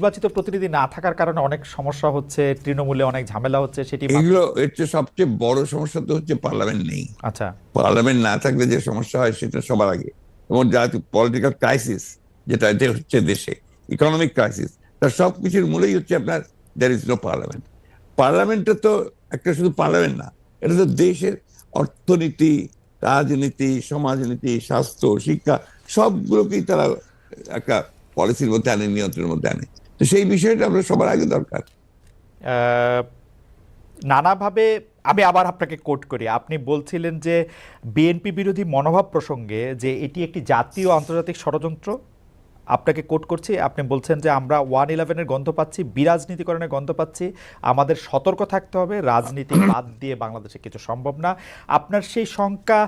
নির্বাচিত প্রতিনিধি না থাকার কারণে অনেক সমস্যা হচ্ছে তৃণমূলে অনেক ঝামেলা হচ্ছে সেটি এগুলো এর চেয়ে সবচেয়ে বড় সমস্যা তো হচ্ছে পার্লামেন্ট নেই। আচ্ছা। পার্লামেন্ট না থাকলে যে সমস্যা হয় সেটা সবার আগে। এবং যা পলিটিক্যাল ক্রাইসিস যেটা যে হচ্ছে দেশে ইকোনমিক ক্রাইসিস তার সব কিছুর মূলেই হচ্ছে আপনার দ্যার ইজ নো পার্লামেন্ট পার্লামেন্টটা তো একটা শুধু পার্লামেন্ট না এটা তো দেশের অর্থনীতি রাজনীতি সমাজনীতি স্বাস্থ্য শিক্ষা সবগুলোকেই তারা একটা পলিসির মধ্যে আনে নিয়ন্ত্রণের মধ্যে আনে। তো সেই বিষয়টা আমরা সবার আগে দরকার। নানাভাবে আমি আবার আপনাকে কোট করি। আপনি বলছিলেন যে বিএনপি বিরোধী মনোভাব প্রসঙ্গে যে এটি একটি জাতীয় আন্তর্জাতিক ষড়যন্ত্র। আপনাকে কোট করছি, আপনি বলছেন যে আমরা ওয়ান ইলেভেনের গন্ধ পাচ্ছি বিরাজনীতিকরণের গন্ধ পাচ্ছি, আমাদের সতর্ক থাকতে হবে, রাজনীতি বাদ দিয়ে বাংলাদেশে কিছু সম্ভব না। আপনার সেই শঙ্কা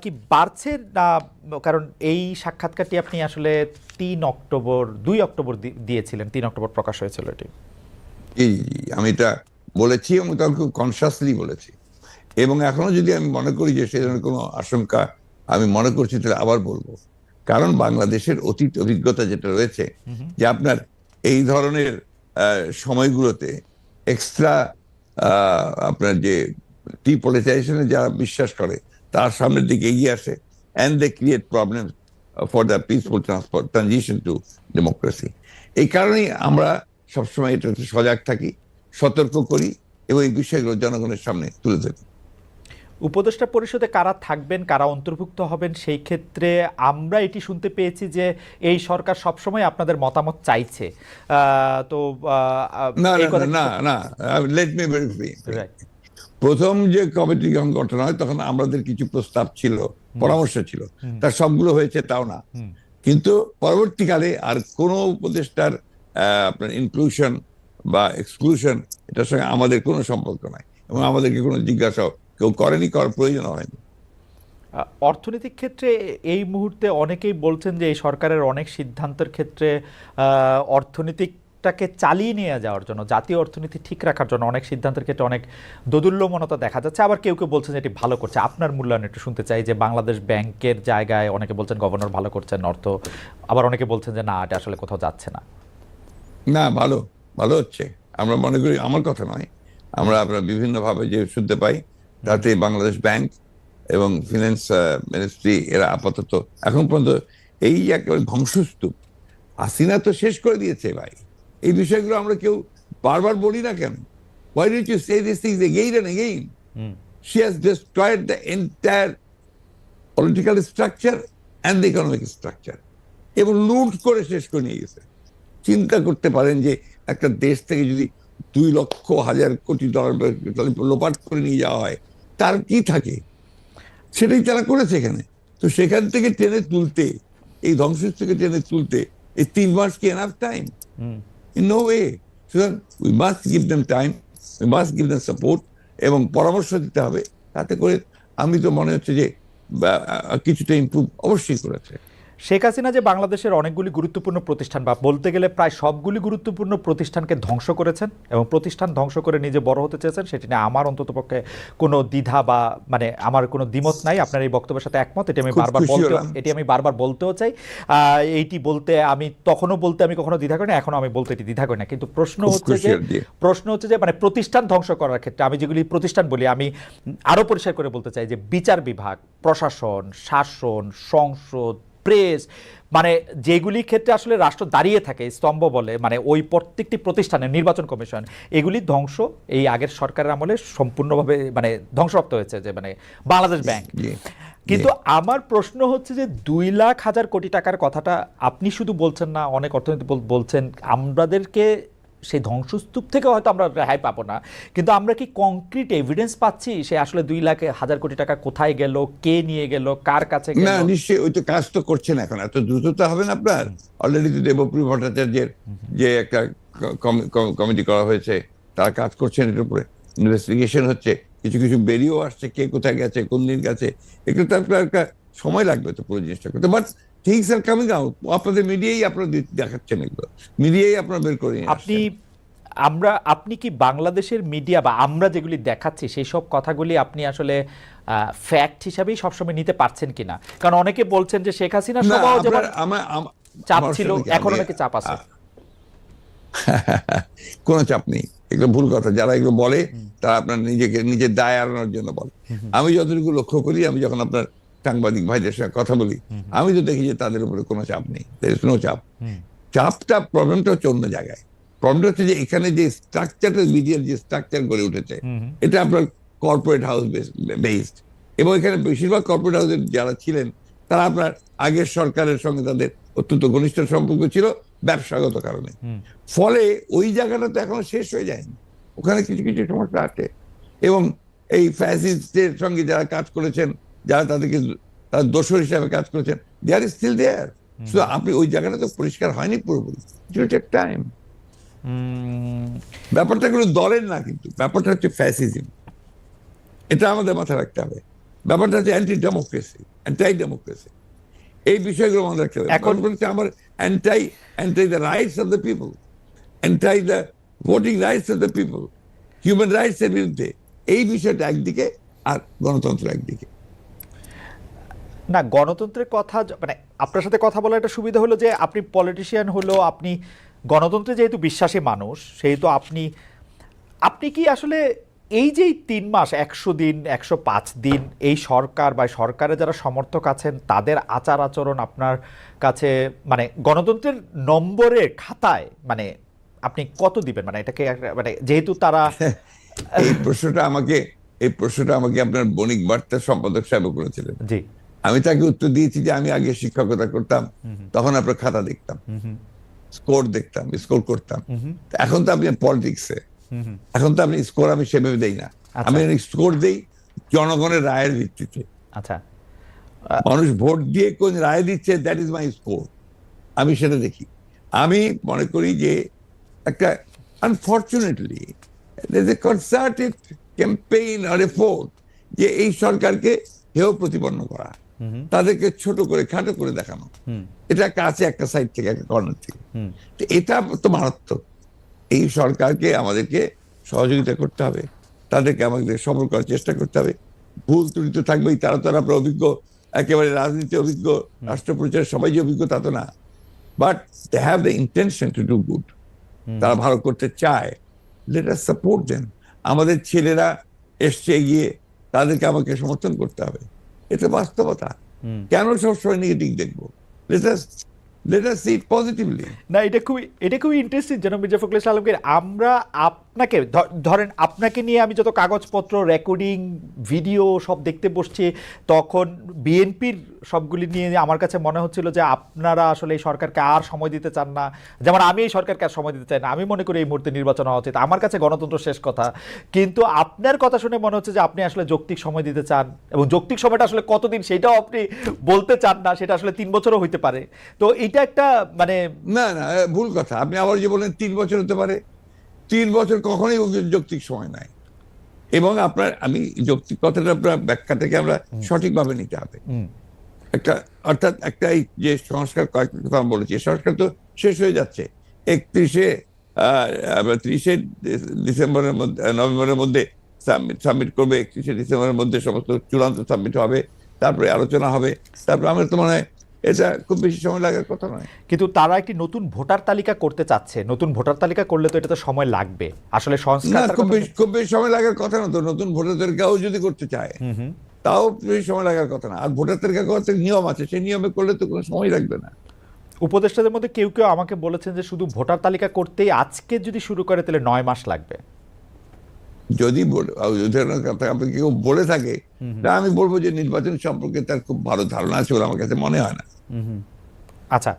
কি বাড়ছে না কারণ এই সাক্ষাৎকারটি আপনি আসলে তিন অক্টোবর দুই অক্টোবর দিয়েছিলেন তিন অক্টোবর প্রকাশ হয়েছিল এটি। আমি এটা বলেছি এবং তখন খুব কনসিয়াসলি বলেছি। এবং এখনও যদি আমি মনে করি যে সে ধরনের কোনো আশঙ্কা আমি মনে করছি তাহলে আবার বলব। কারণ বাংলাদেশের অতীত অভিজ্ঞতা যেটা রয়েছে যে আপনার এই ধরনের সময়গুলোতে এক্সট্রা আপনার যে ডিপলিটাইজেশনে যারা বিশ্বাস করে তার সামনের দিকে এগিয়ে আসে and they create problem for the peaceful transport transition to democracy এই কারণেই আমরা সবসময় এটাতে সজাগ থাকি সতর্ক করি এবং এই বিষয়গুলো জনগণের সামনে তুলে ধরি। উপদেষ্টা পরিষদে কারা থাকবেন কারা অন্তর্ভুক্ত হবেন সেই ক্ষেত্রে আমরা এটি শুনতে পেয়েছি যে এই সরকার সবসময় আপনাদের মতামত চাইছে। তো না না না লেট মি ভেরি. প্রথম যে কমিটি যখন গঠন হয় তখন আমাদের কিছু প্রস্তাব ছিল পরামর্শ ছিল। তার সবগুলো হয়েছে তাও না। কিন্তু পরবর্তীকালে আর কোন উপদেষ্টার আপনার ইনক্লুশন বা এক্সক্লুশন এটার সঙ্গে আমাদের কোনো সম্পর্ক নাই এবং আমাদেরকে কোনো জিজ্ঞাসা কেউ করেনি করার প্রয়োজন হয়নি। অর্থনৈতিক ক্ষেত্রে এই মুহূর্তে অনেকেই বলছেন যে এই সরকারের অনেক সিদ্ধান্তের ক্ষেত্রে আহ, অর্থনীতিটাকে চালিয়ে নিয়ে যাওয়ার জন্য, জাতীয় অর্থনীতি ঠিক রাখার জন্য অনেক সিদ্ধান্তের ক্ষেত্রে অনেক দোদুল্যমনতা দেখা যাচ্ছে। আবার কেউ কেউ বলছেন এটি ভালো করছে। আপনার মূল্যায়ন একটু শুনতে চাই যে বাংলাদেশ ব্যাংকের জায়গায় অনেকে বলছেন গভর্নর ভালো করছেন অর্থ, আবার অনেকে বলছেন যে না, এটা আসলে কোথাও যাচ্ছে না। না, ভালো ভালো হচ্ছে। আমরা মনে করি আমার কথা নয়। আমরা আমরা বিভিন্নভাবে যে শুনতে পাই, তাতে বাংলাদেশ ব্যাংক এবং ফিনান্স মিনিস্ট্রি এরা আপাতত এখন পর্যন্ত এই একেবারে ধ্বংসস্তূপ। হাসিনা তো শেষ করে দিয়েছে ভাই। এই বিষয়গুলো আমরা কেউ বারবার বলি না কেন? Why did you say this things again and again hmm. She has destroyed the entire political structure and the economic structure. এবং লুট করে শেষ করে নিয়ে গেছে। চিন্তা করতে পারেন যে একটা দেশ থেকে যদি দুই লক্ষ হাজার কোটি ডলার লোপাট করে নিয়ে যাওয়া হয় তার কি থাকে? সেটাই তারা করেছে এখানে। তো সেখান থেকে টেনে তুলতে এই ধ্বংস থেকে টেনে তুলতে এই তিন মাস কি enough time in no way সুতরাং we must give them time we must give them support এবং পরামর্শ দিতে হবে। তাতে করে আমি তো মনে হচ্ছে যে কিছুটা ইমপ্রুভ অবশ্যই করেছে। শেখ হাসিনা যে বাংলাদেশের অনেকগুলি গুরুত্বপূর্ণ প্রতিষ্ঠান বা বলতে গেলে প্রায় সবগুলি গুরুত্বপূর্ণ প্রতিষ্ঠানকে ধ্বংস করেছেন এবং প্রতিষ্ঠান ধ্বংস করে নিজে বড় হতে চেয়েছেন সেটি নিয়ে আমার অন্ততপক্ষে কোনো দ্বিধা বা মানে আমার কোনো দ্বিমত নাই। আপনার এই বক্তব্যের সাথে একমত এটি আমি বারবার বলতে এটি আমি বারবার বলতেও চাই। এইটি বলতে আমি তখনও বলতে আমি কখনো দ্বিধা করি না এখনও আমি বলতে এটি দ্বিধা করি না। কিন্তু প্রশ্ন হচ্ছে যে প্রশ্ন হচ্ছে যে মানে প্রতিষ্ঠান ধ্বংস করার ক্ষেত্রে আমি যেগুলি প্রতিষ্ঠান বলি আমি আরও পরিষ্কার করে বলতে চাই যে বিচার বিভাগ প্রশাসন শাসন সংসদ প্রেস মানে যেগুলি ক্ষেত্রে আসলে রাষ্ট্র দাঁড়িয়ে থাকে স্তম্ভ বলে মানে ওই প্রত্যেকটি প্রতিষ্ঠানে নির্বাচন কমিশন এগুলি ধ্বংস এই আগের সরকারের আমলে সম্পূর্ণভাবে মানে ধ্বংসপ্রাপ্ত হয়েছে যে মানে বাংলাদেশ ব্যাংক। কিন্তু আমার প্রশ্ন হচ্ছে যে দুই লাখ হাজার কোটি টাকার কথাটা আপনি শুধু বলছেন না অনেক অর্থনীতি বলছেন আমাদেরকে সেই ধ্বংসস্তূপ থেকে হয়তো আমরা রেহাই পাবো না। কিন্তু আমরা কি কংক্রিট এভিডেন্স পাচ্ছি সে আসলে দুই লাখ হাজার কোটি টাকা কোথায় গেল কে নিয়ে গেল কার কাছে না নিশ্চয়ই ওই তো কাজ তো করছেন এখন। এত দ্রুত তো হবে না আপনার? অলরেডি তো দেবপ্রিয় ভট্টাচার্যের যে একটা কমিটি করা হয়েছে তারা কাজ করছেন এর উপরে। ইনভেস্টিগেশন হচ্ছে কিছু কিছু বেরিয়েও আসছে কে কোথায় গেছে কোন দিন গেছে। এগুলো তো আপনার একটা সময় লাগবে তো পুরো জিনিসটা করতে but things are coming out আপনাদের মিডিয়াই আপনারা দেখাচ্ছেন এগুলো। মিডিয়াই আপনারা বের করে আপনি আমরা আপনি কি বাংলাদেশের মিডিয়া বা আমরা যেগুলি দেখাচ্ছি সেই সব কথাগুলি আপনি আসলে ফ্যাক্ট হিসাবেই সবসময় নিতে পারছেন কিনা? কারণ অনেকে বলছেন যে শেখ হাসিনা সভাও যেমন চাপ ছিল এখনও আমি- নাকি চাপ আছে। কোনো চাপ নেই। এগুলো ভুল কথা। যারা এগুলো বলে তারা আপনার নিজেকে নিজের দায় এড়ানোর জন্য বলে। আমি যতটুকু লক্ষ্য করি আমি যখন আপনার সাংবাদিক ভাইদের সঙ্গে কথা বলি আমি তো দেখি যে তাদের উপরে কোনো চাপ নেই। নো চাপ। চাপটা প্রবলেমটা হচ্ছে অন্য জায়গায়। প্রবলেমটা হচ্ছে যে এখানে যে স্ট্রাকচারটা মিডিয়ার যে স্ট্রাকচার গড়ে উঠেছে এটা আপনার কর্পোরেট হাউস বেসড এবং এখানে বেশিরভাগ কর্পোরেট হাউসের যারা ছিলেন তারা আপনার আগের সরকারের সঙ্গে তাদের অত্যন্ত ঘনিষ্ঠ সম্পর্ক ছিল ব্যবসাগত কারণে। ফলে ওই জায়গাটা তো এখনও শেষ হয়ে যায়নি। ওখানে কিছু কিছু সমস্যা আছে। এবং এই ফ্যাসিস্টের সঙ্গে যারা কাজ করেছেন যারা তাদেরকে তারা দোষর হিসাবে কাজ করেছেন দে আর স্টিল দেয়ার শুধু আপনি ওই জায়গাটা তো পরিষ্কার হয়নি পুরোপুরি। টাইম ব্যাপারটা কোনো দলের না কিন্তু ব্যাপারটা হচ্ছে ফ্যাসিজম এটা আমাদের মাথায় রাখতে হবে। ব্যাপারটা হচ্ছে অ্যান্টি ডেমোক্রেসি অ্যান্টাই ডেমোক্রেসি এই বিষয়গুলো আমাদের রাখতে হবে। এখন- এখন বলছে আমার anti anti the rights of the people anti the voting rights of the people human rights এর বিরুদ্ধে। এই বিষয়টা একদিকে আর গণতন্ত্র একদিকে। না গণতন্ত্রের কথা মানে আপনার সাথে কথা বলার একটা সুবিধা হলো যে আপনি পলিটিশিয়ান হলো আপনি গণতন্ত্রে যেহেতু বিশ্বাসী মানুষ সেহেতু আপনি আপনি কি আসলে এই যে তিন মাস একশো দিন একশো পাঁচ দিন এই সরকার বা সরকারের যারা সমর্থক আছেন তাদের আচার আচরণ আপনার কাছে মানে গণতন্ত্রের নম্বরের খাতায় মানে আপনি কত দিবেন? মানে এটাকে মানে যেহেতু তারা এই প্রশ্নটা আমাকে এই প্রশ্নটা আমাকে আপনার বণিক বার্তা সম্পাদক সাহেব করেছিলেন। জি। আমি তাকে উত্তর দিয়েছি যে আমি আগে শিক্ষকতা করতাম তখন আপনার খাতা দেখতাম স্কোর দেখতাম স্কোর করতাম। এখন তো আপনি পলিটিক্সে। এখন তো আপনি স্কোর আমি সেভাবে দেই না। আচ্ছা। আমি স্কোর দেই জনগণের রায়ের ভিত্তিতে। আচ্ছা। মানুষ ভোট দিয়ে কোন রায় দিচ্ছে দ্যাট ইজ মাই স্কোর আমি সেটা দেখি। আমি মনে করি যে একটা আনফর্চুনেটলি কনসার্টেড ক্যাম্পেইন আর এফোর্ট যে এই সরকারকে হেয় প্রতিপন্ন করা। তাদেরকে ছোট করে খাটো করে দেখানো। এটা একটা আছে একটা সাইড থেকে একটা কর্নার থেকে। তো এটা তো মারাত্মক। এই সরকারকে আমাদেরকে সহযোগিতা করতে হবে। তাদেরকে আমাদের সফল করার চেষ্টা করতে হবে। ভুল ত্রুটি তো থাকবেই তারা তো আপনার অভিজ্ঞ একেবারে রাজনীতি অভিজ্ঞ রাষ্ট্র পরিচয়ের সবাই যে অভিজ্ঞ তা তো না। But they have the intention to do good তারা ভালো করতে চায়। লেট আস সাপোর্ট দেন আমাদের ছেলেরা এসছে এগিয়ে তাদেরকে আমাকে সমর্থন করতে হবে। এটা বাস্তবতা। কেন সবসময় নেগেটিভ দেখব? Let us let us see positively না এটা খুবই এটা খুবই ইন্টারেস্টিং যেন মির্জা ফখরুল ইসলাম আলমগীর। আমরা আপনাকে ধরেন আপনাকে নিয়ে আমি যত কাগজপত্র, রেকর্ডিং, ভিডিও সব দেখতে বসছি, তখন বিএনপির সবগুলি নিয়ে আমার কাছে মনে হচ্ছিল যে আপনারা আসলে এই সরকারকে আর সময় দিতে চান না। যেমন আমি এই সরকারকে আর সময় দিতে চাই না। আমি মনে করি এই মুহূর্তে নির্বাচন হওয়া উচিত। আমার কাছে গণতন্ত্র শেষ কথা। কিন্তু আপনার কথা শুনে মনে হচ্ছে যে আপনি আসলে যৌক্তিক সময় দিতে চান এবং যৌক্তিক সময়টা আসলে কতদিন সেটাও আপনি বলতে চান না, সেটা আসলে তিন বছরও হইতে পারে। তো এটা একটা মানে না না ভুল কথা। আপনি আবার যে বলেন তিন বছর হতে পারে। তিন বছর কখনোই যৌক্তিক সময় নাই। এবং আপনার আমি যৌক্তিক কথাটা আপনার ব্যাখ্যাটাকে আমরা সঠিকভাবে নিতে হবে। একটা অর্থাৎ একটা এই যে সংস্কার কয়েকটা কথা আমি বলেছি সংস্কার তো শেষ হয়ে যাচ্ছে। একত্রিশে ত্রিশে ডিসেম্বরের মধ্যে নভেম্বরের মধ্যে সাবমিট সাবমিট করবে একত্রিশে ডিসেম্বরের মধ্যে সমস্ত চূড়ান্ত সাবমিট হবে তারপরে আলোচনা হবে। তারপরে আমার তো মনে হয় এটা খুব বেশি সময় লাগার কথা নয়। কিন্তু তারা একটি নতুন ভোটার তালিকা করতে চাচ্ছে। নতুন ভোটার তালিকা করলে তো এটা তো সময় লাগবে। আসলে সংস্কার খুব বেশি খুব বেশি সময় লাগার কথা না তো। নতুন ভোটার তালিকাও যদি করতে চায় তাও বেশি সময় লাগার কথা না। আর ভোটার তালিকা করতে নিয়ম আছে। সেই নিয়মে করলে তো কোনো সময় লাগবে না। উপদেষ্টাদের মধ্যে কেউ কেউ আমাকে বলেছেন যে শুধু ভোটার তালিকা করতেই আজকে যদি শুরু করে তাহলে নয় মাস লাগবে। যদি বলে আর উদাহরণের কথা আপনি কেউ বলে থাকে তা আমি বলব যে নির্বাচন সম্পর্কে তার খুব ভালো ধারণা আছে বলে আমার কাছে মনে হয় না। আচ্ছা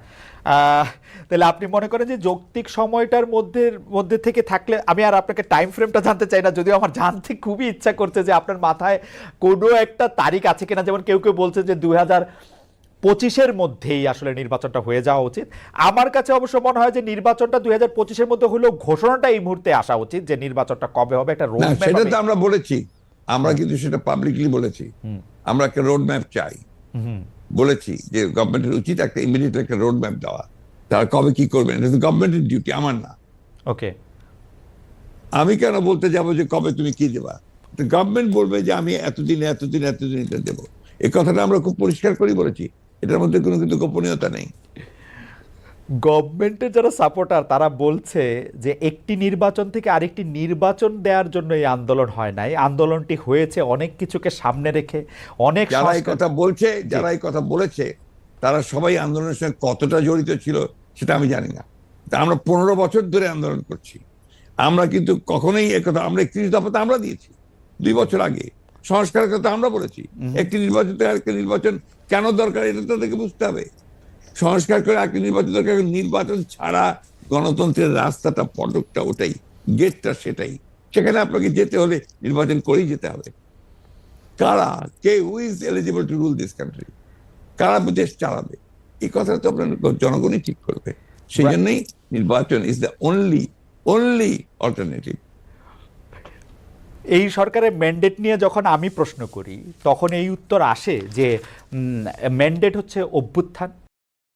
তাহলে আপনি মনে করেন যে যৌক্তিক সময়টার মধ্যে মধ্যে থেকে থাকলে আমি আর আপনাকে টাইম ফ্রেমটা জানতে চাই না যদিও আমার জানতে খুবই ইচ্ছা করছে যে আপনার মাথায় কোনো একটা তারিখ আছে কিনা যেমন কেউ কেউ বলছে যে দুই হাজার পঁচিশের মধ্যেই আসলে নির্বাচনটা হয়ে যাওয়া উচিত। আমার কাছে অবশ্য মনে হয় যে নির্বাচনটা দুই হাজার পঁচিশের মধ্যে হলেও ঘোষণাটা এই মুহূর্তে আসা উচিত যে নির্বাচনটা কবে হবে একটা রোড সেটা তো আমরা বলেছি। আমরা কিন্তু সেটা পাবলিকলি বলেছি। আমরা একটা রোড ম্যাপ চাই বলেছি যে গভর্নমেন্টের উচিত একটা ইমিডিয়েট একটা রোড ম্যাপ দেওয়া। তারা কবে কি করবেন এটা তো গভর্নমেন্টের ডিউটি আমার না। ওকে আমি কেন বলতে যাব যে কবে তুমি কি দেবা? গভর্নমেন্ট বলবে যে আমি এতদিন এতদিন এতদিন এটা দেবো। এই কথাটা আমরা খুব পরিষ্কার করে বলেছি। এটার মধ্যে কোনো কিন্তু গোপনীয়তা নেই। গভর্নমেন্টের যারা সাপোর্টার তারা বলছে যে একটি নির্বাচন থেকে আরেকটি নির্বাচন দেওয়ার জন্য এই আন্দোলন হয় নাই। আন্দোলনটি হয়েছে অনেক কিছুকে সামনে রেখে অনেক যারা এই কথা বলছে যারা এই কথা বলেছে তারা সবাই আন্দোলনের সঙ্গে কতটা জড়িত ছিল সেটা আমি জানি না। তা আমরা পনেরো বছর ধরে আন্দোলন করছি। আমরা কিন্তু কখনোই একথা আমরা একত্রিশ দফা তো আমরা দিয়েছি। দুই বছর আগে। সংস্কারের কথা আমরা বলেছি। একটি নির্বাচন থেকে আরেকটি নির্বাচন কেন দরকার এটা তাদেরকে বুঝতে হবে। সংস্কার করে আরেকটি নির্বাচন দরকার নির্বাচন ছাড়া গণতন্ত্রের রাস্তাটা পটকটা ওটাই গেটটা সেটাই। সেখানে আপনাকে যেতে হলে নির্বাচন করেই যেতে হবে। কারা কে who is eligible to rule this country কারা দেশ চালাবে? এই কথা তো আপনার জনগণই ঠিক করবে। সেই জন্যই নির্বাচন is the only only alternative এই সরকারের ম্যান্ডেট নিয়ে যখন আমি প্রশ্ন করি, তখন এই উত্তর আসে যে ম্যান্ডেট হচ্ছে অভ্যুত্থান।